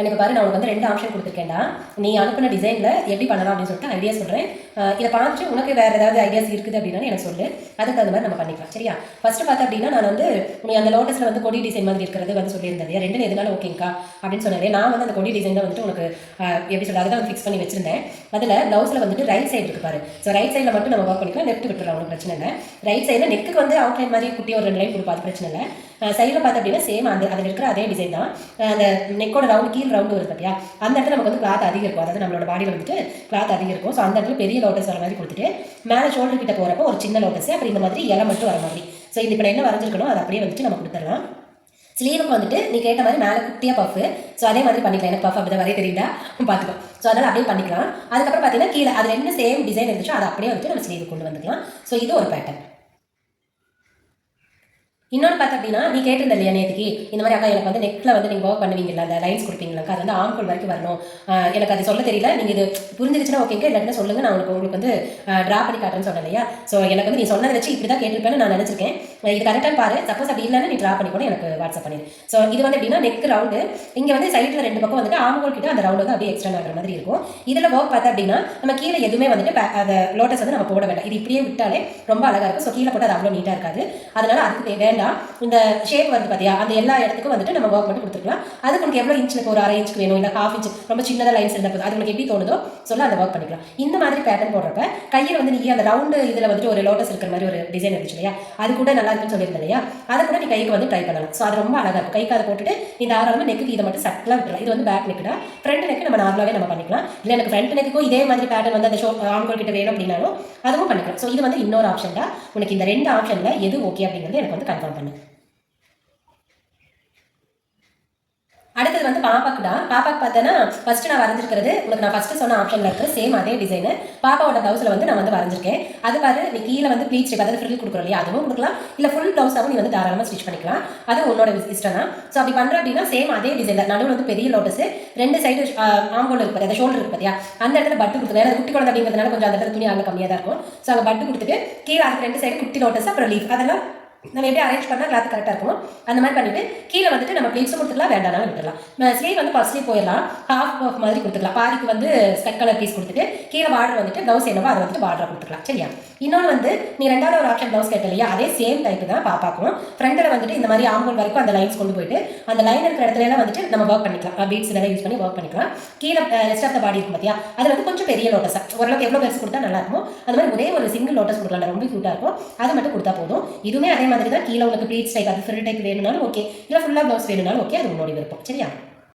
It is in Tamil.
எனக்கு பாரு நான் உனக்கு வந்து ரெண்டு ஆப்ஷன் கொடுத்துருக்கேன்டா. நீ அனுப்பின டிசைனில் எப்படி பண்ணலாம் அப்படின்னு சொல்லிட்டு ஐடியா சொல்கிறேன் இதை பார்த்துட்டு உனக்கு வேறு ஏதாவது ஐடியாஸ் இருக்குது அப்படின்னா எனக்கு சொல்லு. அதுக்கு தகுந்த மாதிரி நம்ம பண்ணிக்கலாம் சரியா? ஃபஸ்ட்டு பார்த்த அப்படின்னா நான் வந்து நீ அந்த லோட்டஸில் வந்து கொடி டிசைன் மாதிரி இருக்கிறது வந்து சொல்லியிருந்தது. ரெண்டு எதுனாலும் ஓகேங்கா அப்படின்னு சொன்னேன். நான் வந்து அந்த கொடி டிசைன் தான் வந்துட்டு உனக்கு எப்படி சொல்றது அதை வந்து ஃபிக்ஸ் பண்ணி வச்சிருந்தேன். அதில் ப்ளவுஸில் வந்துட்டு ரைட் சைடு இருக்கு பாரு. ஸோ ரைட் சைடில் மட்டும் நம்ம ஒர்க் பண்ணிக்கலாம். லெஃப்ட் விட்டுறோம் ஒன்றும் பிரச்சனை இல்லை. ரைட் சைடில் நெக்குக்கு வந்து அவுட்லைன் மாதிரி குட்டி ஒரு ரெண்டு லைன் கொடுப்பா அது பிரச்சனை இல்லை. சைடில் பார்த்து அப்படின்னா சேம் அந்த அதில் இருக்கிற அதே டிசைன் தான். அந்த நெக்கோட ரவுண்ட் கீழ் ரவுண்டு வருது பார்த்தியா அந்த இடத்துல நமக்கு வந்து கிளாத் அதிகம் இருக்கும். அதாவது நம்மளோட பாடியில் வந்துட்டு கிளாத் அதிகம் இருக்கும். ஸோ அந்த இடத்துல பெரிய லோட்டஸ் வர மாதிரி கொடுத்துட்டு மேலே ஷோல்டர் கிட்ட போகிறப்போ ஒரு சின்ன லோட்டஸ் அப்புறம் இந்த மாதிரி இலை மட்டும் வர மாதிரி. ஸோ இது இப்போ என்ன வரைஞ்சிருக்கணும் அதை அப்படியே வந்துட்டு நம்ம கொடுத்துடலாம். ஸ்லீவுக்கு வந்துட்டு நீ கேட்ட மாதிரி மேலே குட்டியாக பஃப் ஸோ அதே மாதிரி பண்ணிக்கலாம். எனக்கு பஃப் அப்படி தான் வரைய தெரியல பார்த்துக்கோ ஸோ அதனால் அப்படியே பண்ணிக்கலாம். அதுக்கப்புறம் பார்த்தீங்கன்னா கீழே அதில் என்ன சேம் டிசைன் இருந்துச்சோ அதை அப்படியே வந்துட்டு நம்ம ஸ்லீவுக்கு கொண்டு வந்துக்கலாம். ஸோ இது ஒரு பேட்டர்ன் இன்னொன்று பார்த்த அப்படின்னா நீ கேட்டிருந்த இல்லையா நேற்றுக்கு இந்த மாதிரி அக்கா எனக்கு வந்து நெக்கில் வந்து நீங்கள் ஒர்க் பண்ணுவீங்களா அந்த லைன்ஸ் கொடுப்பீங்களா அது வந்து ஆம்கோல் வரைக்கும் வரணும். எனக்கு அது சொல்ல தெரியல. நீங்கள் இது புரிஞ்சிருச்சுன்னா ஓகேங்க இல்லாட்டினா சொல்லுங்க. நான் உங்களுக்கு உங்களுக்கு வந்து ட்ரா பண்ணி காட்டுறேன்னு சொன்னேன் இல்லையா? ஸோ எனக்கு வந்து நீ சொன்னதை வச்சு இப்படி தான் கேட்டிருப்பேன்னு நான் நினச்சிருக்கேன். இது கரெக்டாக பாரு. சப்போஸ் அப்படி இல்லைன்னா நீ ட்ரா பண்ணி கூட எனக்கு வாட்ஸ்அப் பண்ணிடு ஸோ இது வந்து எப்படின்னா நெக் ரவுண்டு இங்கே வந்து சைடில் ரெண்டு பக்கம் வந்துட்டு ஆம்கோல் கிட்ட அந்த ரவுண்டு வந்து அப்படியே எக்ஸ்டெண்ட் ஆகிற மாதிரி இருக்கும். இதில் ஒர்க் பார்த்தா அப்படின்னா நம்ம கீழே எதுவுமே வந்துட்டு அந்த லோட்டஸ் வந்து நம்ம போட வேண்டாம். இது இப்படியே விட்டாலே ரொம்ப அழகாக இருக்கும். ஸோ கீழே போட்டு அது அவ்வளோ நீட்டாக இருக்காது. அதனால அதுக்கு வேண்டாம். வேண்டாம் இந்த ஷேப் வந்து பார்த்தியா அந்த எல்லா இடத்துக்கும் வந்துட்டு நம்ம ஒர்க் பண்ணி கொடுத்துருக்கலாம். அதுக்கு உனக்கு எவ்வளோ இன்ச்சில் ஒரு அரை இன்ச்சுக்கு வேணும் இல்லை ஹாஃப் இன்ச் ரொம்ப சின்னதாக லைன்ஸ் இருந்தால் போதும். அது உங்களுக்கு எப்படி தோணுதோ சொல்ல அந்த ஒர்க் பண்ணிக்கலாம். இந்த மாதிரி பேட்டர்ன் போடுறப்ப கையில் வந்து நீங்கள் அந்த ரவுண்டு இதில் வந்துட்டு ஒரு லோட்டஸ் இருக்கிற மாதிரி ஒரு டிசைன் இருந்துச்சு இல்லையா? அது கூட நல்லா இருக்குன்னு சொல்லியிருந்தேன் இல்லையா? அதை கூட நீ கைக்கு வந்து ட்ரை பண்ணலாம். ஸோ அது ரொம்ப அழகாக இருக்கும். கைக்கு அதை போட்டுட்டு இந்த தாராளமாக நெக்கு இதை மட்டும் சட்டலாக விட்டுலாம் இது வந்து பேக் நெக்குடா ஃப்ரண்ட் நெக்கு நம்ம நார்மலாகவே நம்ம பண்ணிக்கலாம். இல்லை எனக்கு ஃப்ரண்ட் நெக்குக்கும் இதே மாதிரி பேட்டர்ன் வந்து அந்த ஷோ ஆம்கோல் கிட்ட வேணும் அப்படின்னாலும் அதுவும் பண்ணிக்கலாம். ஸோ இது வந்து இன்னொரு ஆப்ஷன் தான். உனக்கு இந்த ரெண்டு ஆப்ஷனில் எது ஓகே அப்படிங்கிறது எனக்கு வந்து கன்ஃபார்ம் பண்ணு. அடுத்தது வந்து பாப்பாக்கு தான். பாப்பாக்கு பார்த்தேன்னா ஃபர்ஸ்ட் நான் வரைஞ்சிருக்கிறது உங்களுக்கு நான் ஃபர்ஸ்ட் சொன்ன ஆப்ஷனில் இருக்கிற சேம் அதே டிசைனு பாப்பாவோட ப்ளவுஸில் வந்து நான் வந்து வரைஞ்சிருக்கேன். அது பாரு நீ கீழே வந்து ப்ளீச் அதாவது ஃப்ரில் கொடுக்குறோம் இல்லையா அதுவும் கொடுக்கலாம். இல்லை ஃபுல் ப்ளவுஸாகவும் நீ வந்து தாராளமாக ஸ்டிச் பண்ணிக்கலாம். அது உன்னோட இஷ்டம் தான். ஸோ அப்படி பண்ணுற அப்படின்னா சேம் அதே டிசைனில் நடுவில் வந்து பெரிய லோட்டஸ் ரெண்டு சைடு ஆம்போல் இருக்கு பார்த்தியா, ஷோல்டர் இருக்கு பார்த்தியா அந்த இடத்துல பட்டு கொடுத்து ஏன்னா குட்டி குழந்தை அப்படிங்கிறதுனால கொஞ்சம் அந்த இடத்துல துணி அங்கே கம்மியாக தான் இருக்கும். ஸோ அங்கே பட்டு கொடுத்துட்டு கீழே அதுக்கு ரெண்டு சைடு குட்டி லோட்டஸ் அப்புறம் லீஃப் அதெல்லாம் நம்ம எப்படி அரேஞ்ச் பண்ணால் கிளாத் கரெக்டாக இருக்கும் அந்த மாதிரி பண்ணிட்டு கீழே வந்துட்டு நம்ம ப்ளீட்ஸும் கொடுத்துக்கலாம் வேண்டாம்னாலும் விட்டுலாம் ஸ்லீவ் வந்து ஃபர்ஸ்ட்லேயே போயிடலாம். ஹாஃப் ஆஃப் மாதிரி கொடுத்துக்கலாம் பாதிக்கு வந்து ஸ்கட் கலர் பீஸ் கொடுத்துட்டு கீழே பார்டர் வந்துட்டு ப்ளவுஸ் என்னவோ அதை வந்துட்டு பார்டர் கொடுத்துக்கலாம். சரியா? இன்னொன்று வந்து நீ ரெண்டாவது ஒரு ஆப்ஷன் ப்ளவுஸ் கேட்ட இல்லையா அதே சேம் டைப் தான் பாப்பாக்கும் ஃப்ரண்ட்டில் வந்துட்டு இந்த மாதிரி ஆம்பூல் வரைக்கும் அந்த லைன்ஸ் கொண்டு போயிட்டு அந்த லைன் இருக்கிற இடத்துல எல்லாம் வந்துட்டு நம்ம ஒர்க் பண்ணிக்கலாம். பீட்ஸ் இதெல்லாம் யூஸ் பண்ணி ஒர்க் பண்ணிக்கலாம். கீழே ரெஸ்ட் ஆஃப் த பாடி இருக்கும் பார்த்தியா அது வந்து கொஞ்சம் பெரிய லோட்டஸ் ஓரளவுக்கு எவ்வளோ பெருசு கொடுத்தா நல்லா இருக்கும்? அந்த மாதிரி ஒரே ஒரு சிங்கிள் லோட்டஸ் கொடுக்கலாம். ரொம்ப க்யூட்டாக இருக்கும். அது மட்டும் கொடுத்தா போதும். இதுவுமே அதே மாதிரி மாதிரி தான் கீழே உனக்கு ப்ளீட்ஸ் டைப் அது ஃபில் டைப் வேணும்னாலும் ஓகே இல்லை ஃபுல்லாக ப்ளவுஸ் வேணும்னாலும் ஓகே அது உன்னோட விருப்பம். சரியா?